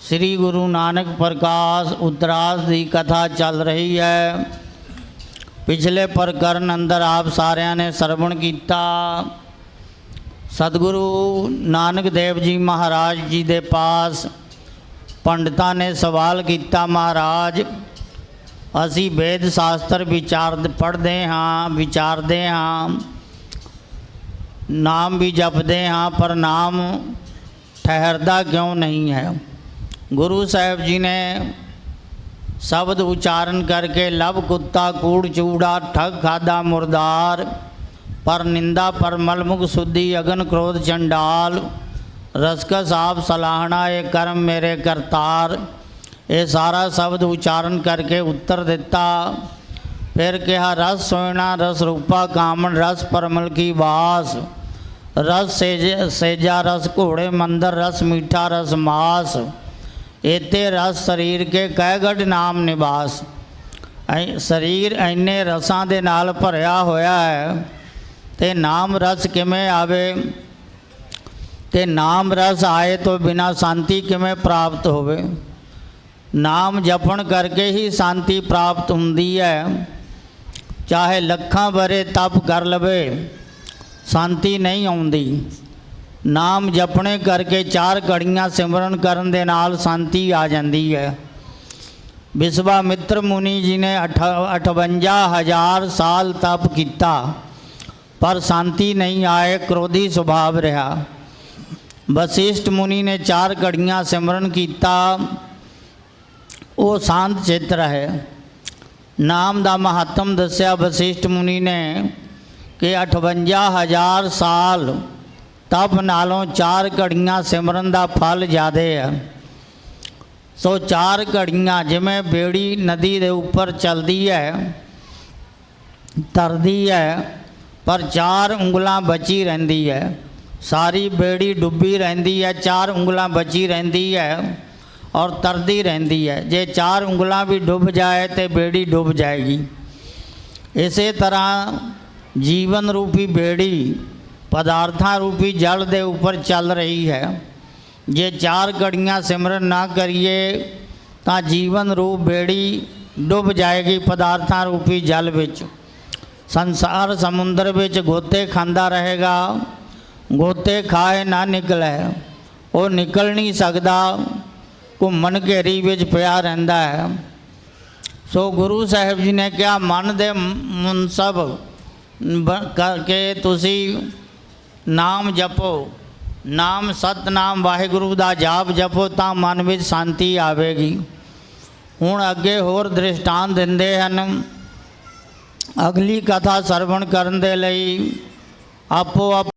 ਸ੍ਰੀ ਗੁਰੂ ਨਾਨਕ ਪ੍ਰਕਾਸ਼ ਉਤਰਾਸ ਦੀ ਕਥਾ ਚੱਲ ਰਹੀ ਹੈ। ਪਿਛਲੇ ਪ੍ਰਕਰਨ ਅੰਦਰ ਆਪ ਸਾਰਿਆਂ ਨੇ ਸਰਵਣ ਕੀਤਾ। ਸਤਿਗੁਰੂ ਨਾਨਕ ਦੇਵ ਜੀ ਮਹਾਰਾਜ ਜੀ ਦੇ ਪਾਸ ਪੰਡਤਾਂ ਨੇ ਸਵਾਲ ਕੀਤਾ, ਮਹਾਰਾਜ, ਅਸੀਂ ਵੇਦ ਸ਼ਾਸਤਰ ਵਿਚਾਰ ਪੜ੍ਹਦੇ ਹਾਂ, ਵਿਚਾਰਦੇ ਹਾਂ, ਨਾਮ ਵੀ ਜਪਦੇ ਹਾਂ, ਪਰ ਨਾਮ ਠਹਿਰਦਾ ਕਿਉਂ ਨਹੀਂ ਹੈ? ਗੁਰੂ ਸਾਹਿਬ ਜੀ ਨੇ ਸ਼ਬਦ ਉਚਾਰਨ ਕਰਕੇ ਲਵ ਕੁੱਤਾ ਕੂੜ ਚੂੜਾ ਠਗ ਖਾਦਾ ਮੁਰਦਾਰ, ਪਰ ਨਿੰਦਾ ਪਰ ਮਲਮੁਖ ਸੁਧੀ ਅਗਨ ਕ੍ਰੋਧ ਚੰਡਾਲ, ਰਸਕਸ ਆਪ ਸਲਾਹਣਾ ਇਹ ਕਰਮ ਮੇਰੇ ਕਰਤਾਰ। ਇਹ ਸਾਰਾ ਸ਼ਬਦ ਉਚਾਰਨ ਕਰਕੇ ਉੱਤਰ ਦਿੱਤਾ। ਫਿਰ ਕਿਹਾ, ਰਸ ਸੋਇਣਾ, ਰਸ ਰੂਪਾ ਕਾਮਨ ਰਸ ਪਰਮਲ ਕੀ ਵਾਸ? ਰਸ ਸੇਜ, ਸੇਜਾ, ਰਸ ਘੋੜੇ ਮੰਦਰ, ਰਸ ਮੀਠਾ, ਰਸ ਮਾਸ। ਏਤੇ ਰਸ ਸਰੀਰ ਕੇ ਕਹਿਗੜ ਨਾਮ ਨਿਵਾਸ। ਐ ਸਰੀਰ ਐਨੇ ਰਸਾਂ ਦੇ ਨਾਲ ਭਰਿਆ ਹੋਇਆ ਹੈ, ਤੇ ਨਾਮ ਰਸ ਕਿਵੇਂ ਆਵੇ? ਤੇ ਨਾਮ ਰਸ ਆਏ ਤੋਂ ਬਿਨਾ ਸ਼ਾਂਤੀ ਕਿਵੇਂ ਪ੍ਰਾਪਤ ਹੋਵੇ? ਨਾਮ ਜਪਣ ਕਰਕੇ ਹੀ ਸ਼ਾਂਤੀ ਪ੍ਰਾਪਤ ਹੁੰਦੀ ਹੈ। ਚਾਹੇ ਲੱਖਾਂ ਬਰੇ ਤਪ ਕਰ ਲਵੇ, ਸ਼ਾਂਤੀ ਨਹੀਂ ਆਉਂਦੀ। ਨਾਮ ਜਪਣੇ ਕਰਕੇ ਚਾਰ ਘੜੀਆਂ ਸਿਮਰਨ ਕਰਨ ਦੇ ਨਾਲ ਸ਼ਾਂਤੀ ਆ ਜਾਂਦੀ ਹੈ। ਵਿਸ਼ਵਾ ਮਿੱਤਰ ਮੁਨੀ ਜੀ ਨੇ 58000 ਸਾਲ ਤਪ ਕੀਤਾ, ਪਰ ਸ਼ਾਂਤੀ ਨਹੀਂ ਆਏ, ਕ੍ਰੋਧੀ ਸੁਭਾਵ ਰਿਹਾ। ਵਸਿਸ਼ਟ ਮੁਨੀ ਨੇ ਚਾਰ ਘੜੀਆਂ ਸਿਮਰਨ ਕੀਤਾ, ਉਹ ਸ਼ਾਂਤ ਚਿੱਤ ਰਹੇ। ਨਾਮ ਦਾ ਮਹੱਤਮ ਦੱਸਿਆ ਵਸਿਸ਼ਟ ਮੁਨੀ ਨੇ ਕਿ 58000 ਸਾਲ ਤਪ ਨਾਲੋਂ ਚਾਰ ਘੜੀਆਂ ਸਿਮਰਨ ਦਾ ਫਲ ਜ਼ਿਆਦੇ ਹੈ ਸੋ ਚਾਰ ਘੜੀਆਂ ਜਿਵੇਂ ਬੇੜੀ ਨਦੀ ਦੇ ਉੱਪਰ ਚੱਲਦੀ ਹੈ, ਤਰਦੀ ਹੈ, ਪਰ ਚਾਰ ਉਂਗਲਾਂ ਬਚੀ ਰਹਿੰਦੀ ਹੈ। ਸਾਰੀ ਬੇੜੀ ਡੁੱਬੀ ਰਹਿੰਦੀ ਹੈ, ਚਾਰ ਉਂਗਲਾਂ ਬਚੀ ਰਹਿੰਦੀ ਹੈ ਔਰ ਤਰਦੀ ਰਹਿੰਦੀ ਹੈ। ਜੇ ਚਾਰ ਉਂਗਲਾਂ ਵੀ ਡੁੱਬ ਜਾਏ ਤੇ ਬੇੜੀ ਡੁੱਬ ਜਾਏਗੀ। ਇਸੇ ਤਰ੍ਹਾਂ ਜੀਵਨ ਰੂਪੀ ਬੇੜੀ ਪਦਾਰਥਾਂ ਰੂਪੀ ਜਲ ਦੇ ਉੱਪਰ ਚੱਲ ਰਹੀ ਹੈ ਜੇ ਚਾਰ ਘੜੀਆਂ ਸਿਮਰਨ ਨਾ ਕਰੀਏ ਤਾਂ ਜੀਵਨ ਰੂਪ ਬੇੜੀ ਡੁੱਬ ਜਾਏਗੀ ਪਦਾਰਥਾਂ ਰੂਪੀ ਜਲ ਵਿੱਚ ਸੰਸਾਰ ਸਮੁੰਦਰ ਵਿੱਚ ਗੋਤੇ ਖਾਂਦਾ ਰਹੇਗਾ ਗੋਤੇ ਖਾਏ ਨਾ ਨਿਕਲੇ ਉਹ ਨਿਕਲ ਨਹੀਂ ਸਕਦਾ ਘੁੰਮਣ ਘੇਰੀ ਵਿੱਚ ਪਿਆ ਰਹਿੰਦਾ ਹੈ ਸੋ ਗੁਰੂ ਸਾਹਿਬ ਜੀ ਨੇ ਕਿਹਾ ਮਨ ਦੇ ਮੁਨਸਬ ਬ- ਕਰਕੇ ਤੁਸੀਂ ਨਾਮ ਜਪੋ, ਨਾਮ ਸਤਨਾਮ ਵਾਹਿਗੁਰੂ ਦਾ ਜਾਪ ਜਪੋ ਤਾਂ ਮਨ ਵਿੱਚ ਸ਼ਾਂਤੀ ਆਵੇਗੀ। ਹੁਣ ਅੱਗੇ ਹੋਰ ਦ੍ਰਿਸ਼ਟਾਂਤ ਦਿੰਦੇ ਹਨ। ਅਗਲੀ ਕਥਾ ਸਰਵਣ ਕਰਨ ਦੇ ਲਈ ਆਪੋ ਆਪ